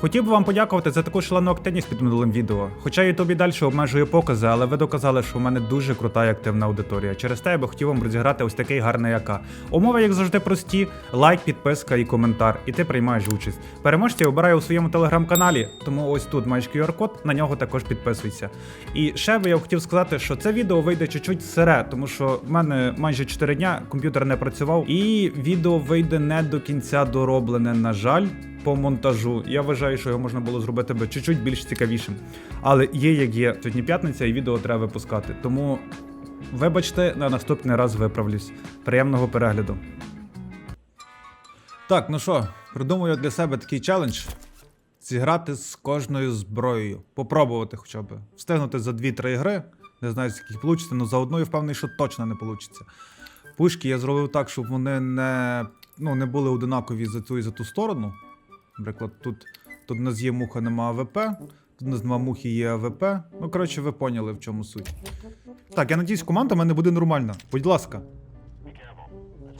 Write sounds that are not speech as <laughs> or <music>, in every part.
Хотів би вам подякувати за таку шалену активність під минулим відео. Хоча Ютуб і далі обмежує покази, але ви доказали, що у мене дуже крута і активна аудиторія. Через те я би хотів вам розіграти ось такий гарний АК. Умови, як завжди, прості: лайк, підписка і коментар. І ти приймаєш участь. Переможця я обираю у своєму телеграм-каналі, тому ось тут маєш QR-код, на нього також підписуйся. І ще би я хотів сказати, що це відео вийде чуть-чуть сире, тому що в мене майже 4 дня комп'ютер не працював, і відео вийде не до кінця дороблене, на жаль. По монтажу я вважаю, що його можна було зробити би чуть-чуть більш цікавішим. Але є як є. Сьогодні п'ятниця і відео треба випускати. Тому вибачте, на наступний раз виправлюсь. Приємного перегляду. Так, ну що, придумаю для себе такий челендж. Зіграти з кожною зброєю. Попробувати хоча б. Встигнути за 2-3 гри. Не знаю, скільки вийде, але за одну я впевнений, що точно не вийде. Пушки я зробив так, щоб вони не, ну, не були одинакові за ту і за ту сторону. Наприклад, тут, тут у нас є муха, нема АВП, тут у нас нема мухи, є АВП. Ну, коротше, ви поняли, в чому суть. Так, я надіюсь, команда в мене буде нормальна. Будь ласка.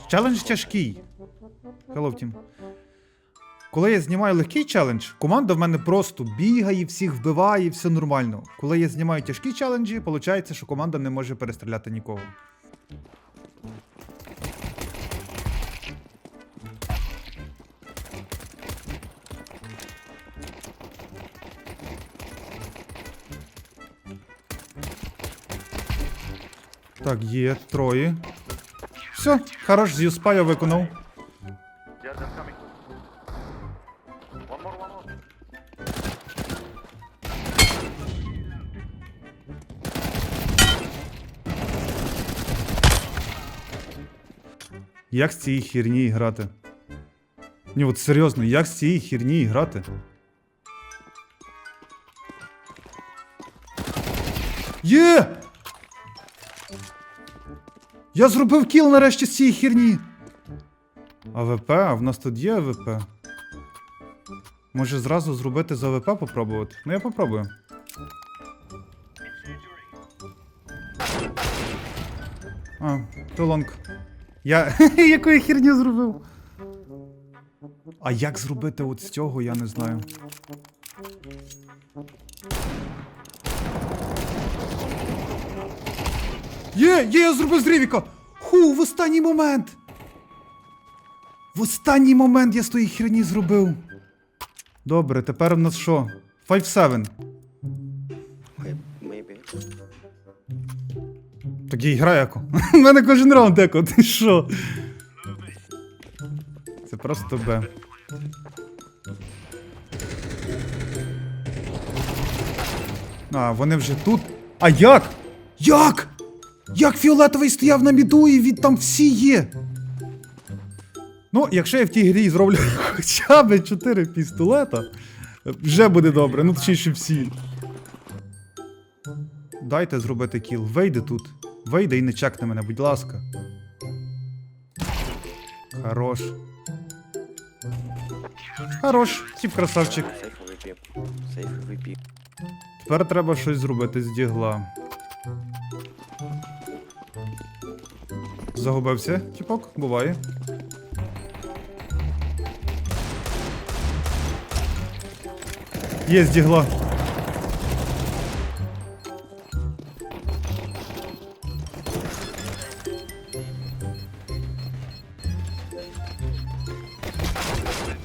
Челендж тяжкий. Hello, Team. Коли я знімаю легкий челендж, команда в мене просто бігає, всіх вбиває, все нормально. Коли я знімаю тяжкі челенджі, виходить, що команда не може перестріляти нікого. Так, є троє. Все, хорош, з юспа я виконав. Як з цієї херні грати? Ні, от серйозно, як з цієї херні грати? Є! Я зробив кіл нарешті з цієї херні. АВП, а в нас тут є АВП. Може зразу зробити з АВП попробувати? Ну я попробую. А, то лонг. Я. <laughs> Яку я херню зробив? А як зробити от з цього, я не знаю. Є, є, я зробив з Рівіка! Ху, в останній момент! В останній момент я з тої херні зробив. Добре, тепер у нас що? 5-7. Okay, maybe. Так я граю еко. У мене кожен раунд еко, ти що? Це просто Б. А, вони вже тут. А як? Як? Як фіолетовий стояв на міду і він там всі є? Ну, якщо я в тій грі зроблю <laughs> хоча б 4 пістолета, вже буде добре, ну точніше всі. Дайте зробити кіл. Вийди тут. Вийди і не чекни мене, будь ласка. Хорош. Хорош, тип красавчик. Тепер треба щось зробити з дігла. Загубився, тіпок, буває. Є з дігла.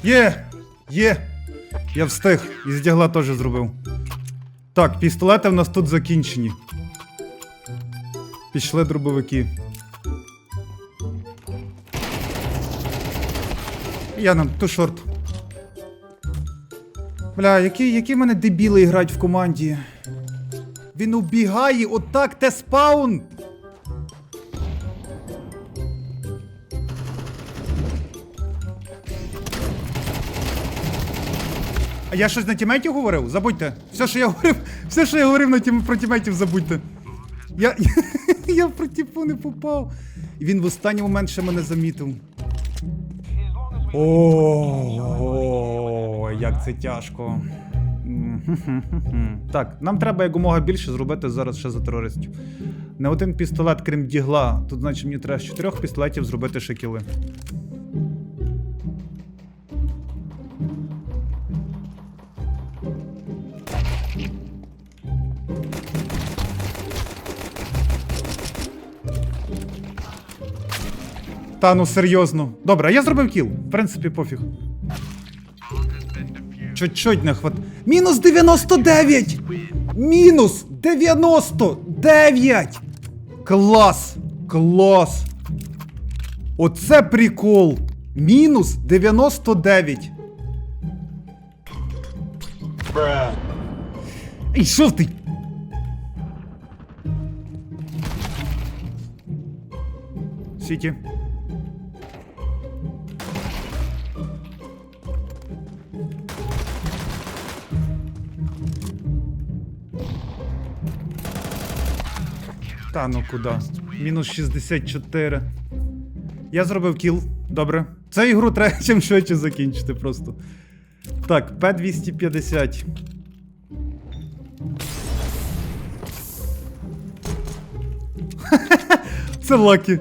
Є! Є! Я встиг. І з дігла теж зробив. Так, пістолети в нас тут закінчені. Пішли дробовики. Я нам ту шорт. Бля, які, які мене дебіли грають в команді. Він убігає, отак, те спаун. А я щось на тіметі говорив? Забудьте. Все, що я говорив, все, що я говорив на тім... про тіметів, забудьте. Я, <laughs> я про тіпу не попав. І він в останній момент ще мене замітив. О, як це тяжко. Так, нам треба якомога більше зробити зараз ще за терористів. Не один пістолет, крім дігла. Тут, значить, мені треба з чотирьох пістолетів зробити ще Та ну серйозно. Добре, я зробив кіл. В принципі, пофіг. Чуть-чуть не хват. Мінус 99! Мінус 99! Клас! Клас! Оце прикол! Мінус 99! Ей, що ти? Сіті. Та ну куди? Мінус 64. Я зробив кіл. Добре. Цю ігру треба чим швидше закінчити просто. Так, П250. <laughs> Це лакі.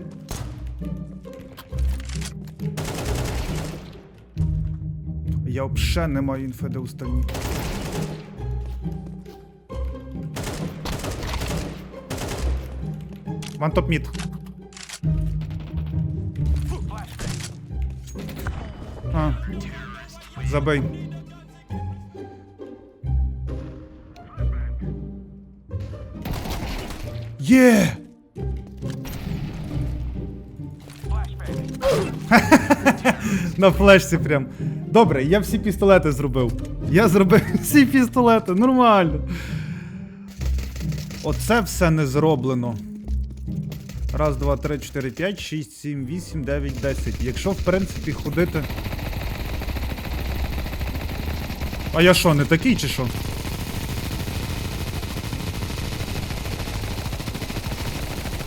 Я взагалі не маю інфи, де остальні. Ван топ мід. А. Забий. Є! На флешці прям. Добре, я всі пістолети зробив. Я зробив <laughs> всі пістолети, нормально. Оце все не зроблено. Раз, два, три, чотири, п'ять, шість, сім, вісім, дев'ять, десять. Якщо, в принципі, ходити. А я що, не такий чи що?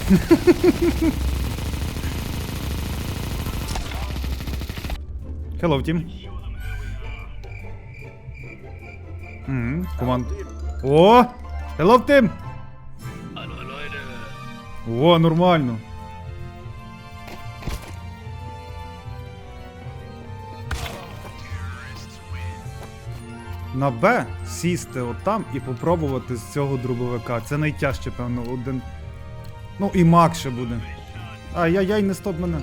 <laughs> Hello. Мгм, команд. О! Hello, team! О, нормально. На Б сісти отам і попробувати з цього дробовика. Це найтяжче, певно, один. Ну і Мак ще буде. Ай-яй-яй, не стоп мене.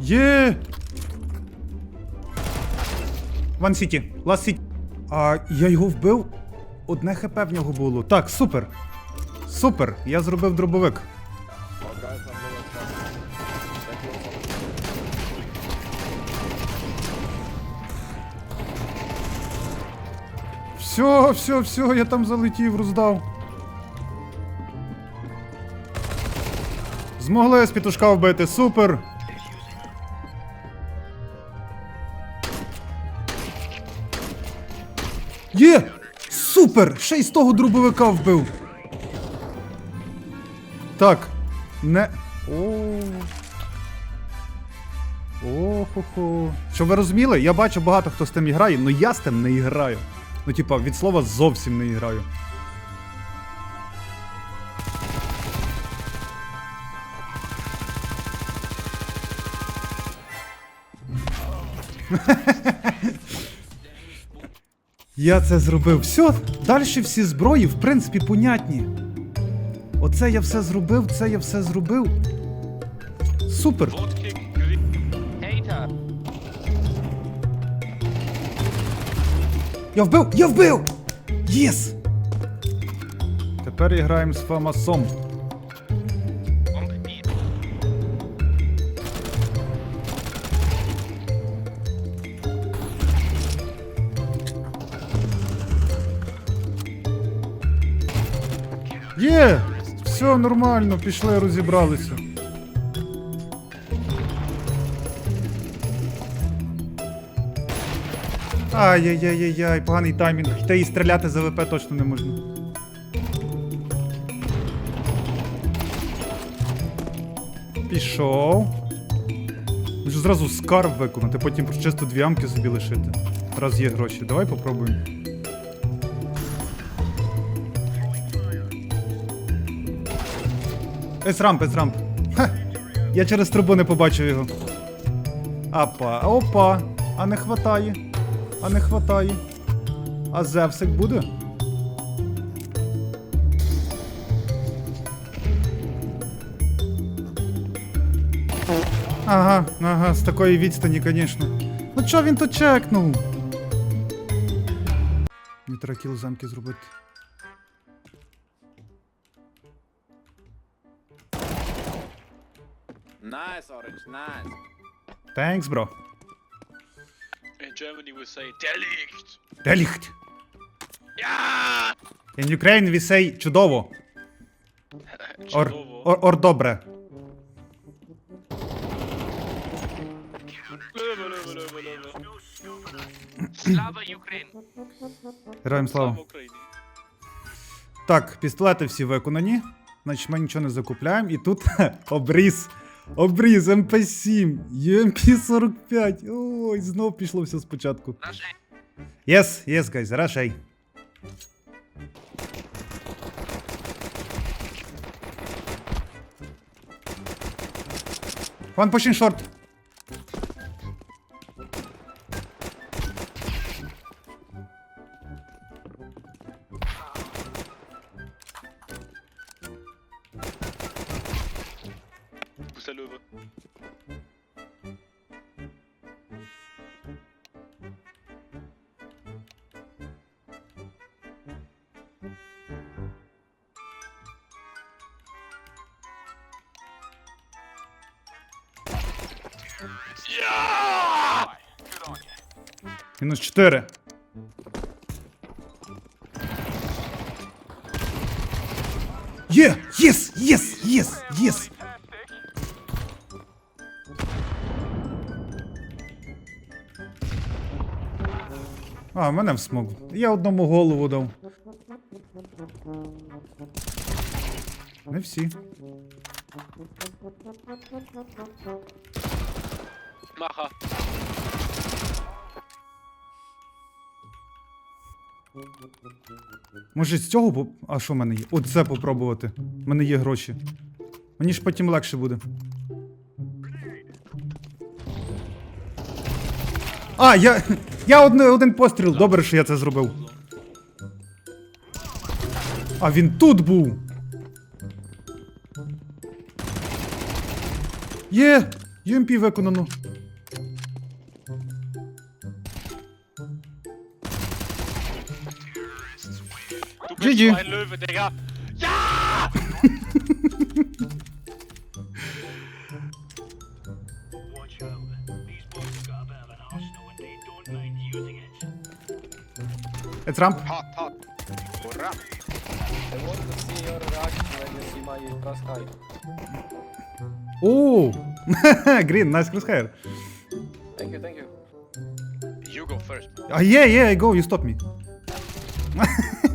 Є! Ван Сіті, Лас Сіті. А я його вбив. Одне хп в нього було. Так, супер. Супер, я зробив дробовик. Все, все, все, я там залетів, роздав. Змогли з петушка вбити, супер. Є! Супер! Ще й з того дробовика вбив. Так. Не. О-хо-хо. Щоб ви розуміли, я бачу багато хто з тим грає, але я з тим не граю. Ну, типа, від слова зовсім не граю. Я це зробив. Все, далі всі зброї, в принципі, понятні. Оце я все зробив, це я все зробив. Супер. Я вбив! Я вбив! Єс! Тепер граємо з Фамасом. Є! Все нормально, пішли, розібралися. Ай-яй-яй-яй, поганий таймінг. Та і стріляти за ВП точно не можна. Пішов. Можу зразу скарб виконати, потім чисто дві амки собі лишити. Раз є гроші. Давай попробуємо. С-рамп, С-рамп. Ха! Я через трубу не побачив його. Апа, опа. А не хватає. А не хватає. А Зевсик буде? Ага, ага, з такої відстані, звісно. Ну чо він то чекнув? Треба замки зробити. Nice, Orange, nice. Thanks, bro. In Germany we say Delicht. Деліхт. Ja! In Ukraine we say чудово. <laughs> Or, or, or добре. Слава Україні! Героям слава. Слава Україні. Так, пістолети всі виконані. Значить, ми нічого не закупляємо. І тут <laughs> обріз. Обріз МП7, UMP45. Ой, знов пішло все спочатку. Yes, yes, guys, rush. One pushing short. Мінус 4. Є! Єс! Єс! Єс! Єс! А, мене смог. Я одному голову дав. Не всі. Macha. Може з цього поп... А що в мене є? От це попробувати. У мене є гроші. Мені ж потім легше буде. А, я. Я один, один постріл. Добре, що я це зробив. А він тут був. Є! UMP виконано. Du GG. bist so ein Löwe, Digga. Ja! It's ramp. Hot, hot. Hurra! I want to see your reaction when you see my crosshair. <laughs> О! Green, nice crosshair. Thank you, thank you. You go first. Ah, yeah, yeah, I go, you stop me. <laughs>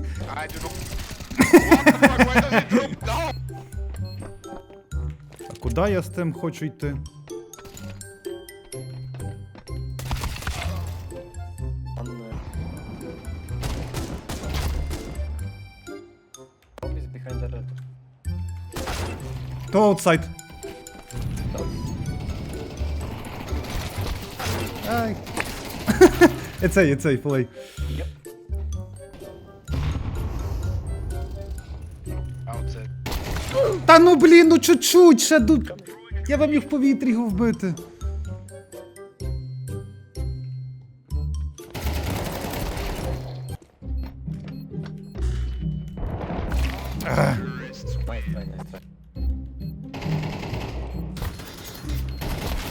А куди я з тим хочу йти? Uh. То outside. Ай. Ецей, ецей, плей. Outside. Блін, ну чуть-чуть, ще ду... Я вам міг в повітрі його вбити.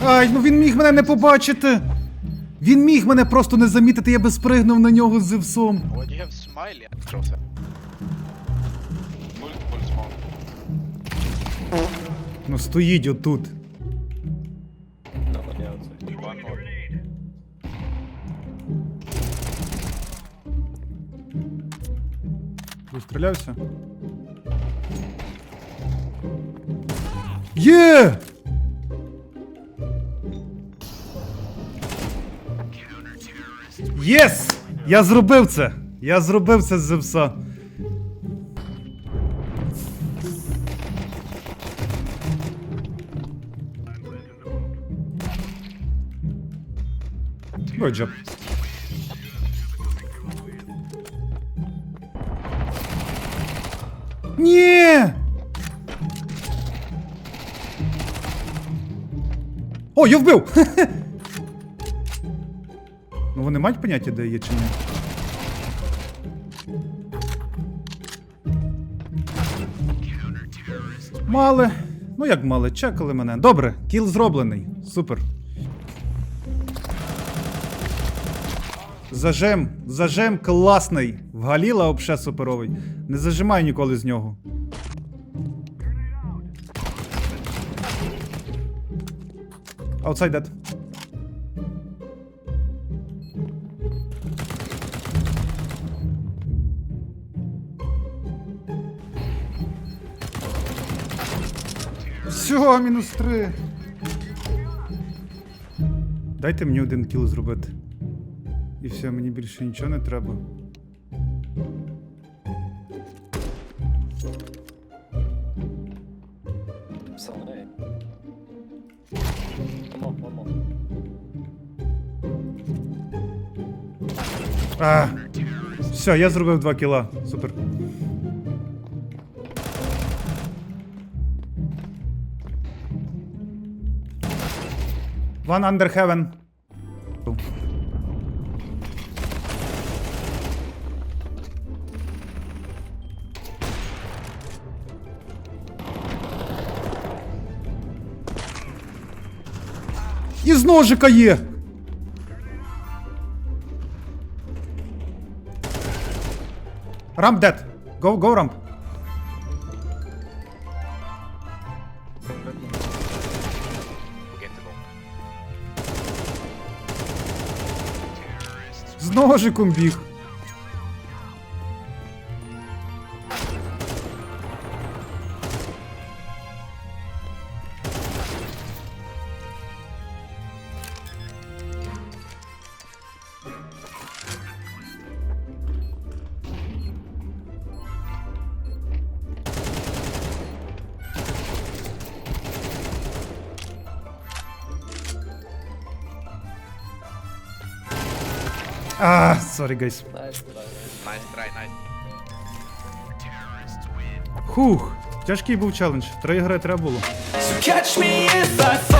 Ай, ну він міг мене не побачити. Він міг мене просто не замітити, я би спригнув на нього з зевсом. When you have smiley, Ну стоїть отут. Розстрілявся. Є! Єс! Я зробив це! Я зробив це з Зевса. Good. Ні! О, я вбив! <laughs> ну вони мають поняття, де є чи ні? Мали. Ну як мали, чекали мене. Добре, кіл зроблений. Супер. Зажим, зажим класний. В Галіла вообще суперовий. Не зажимай ніколи з нього. Outside dead. Все, мінус три. Дайте мені один кіл зробити. І все, мені більше нічого не треба. Some A. Come on, one more. А, все, я зробив два кіла. Супер. One under heaven. ножика є. Рамп дед. Go, go, рамп. З ножиком біг. А, sorry, guys. Nice try, nice. Хух, тяжкий був челендж. Три гри треба було. So catch me if I fall.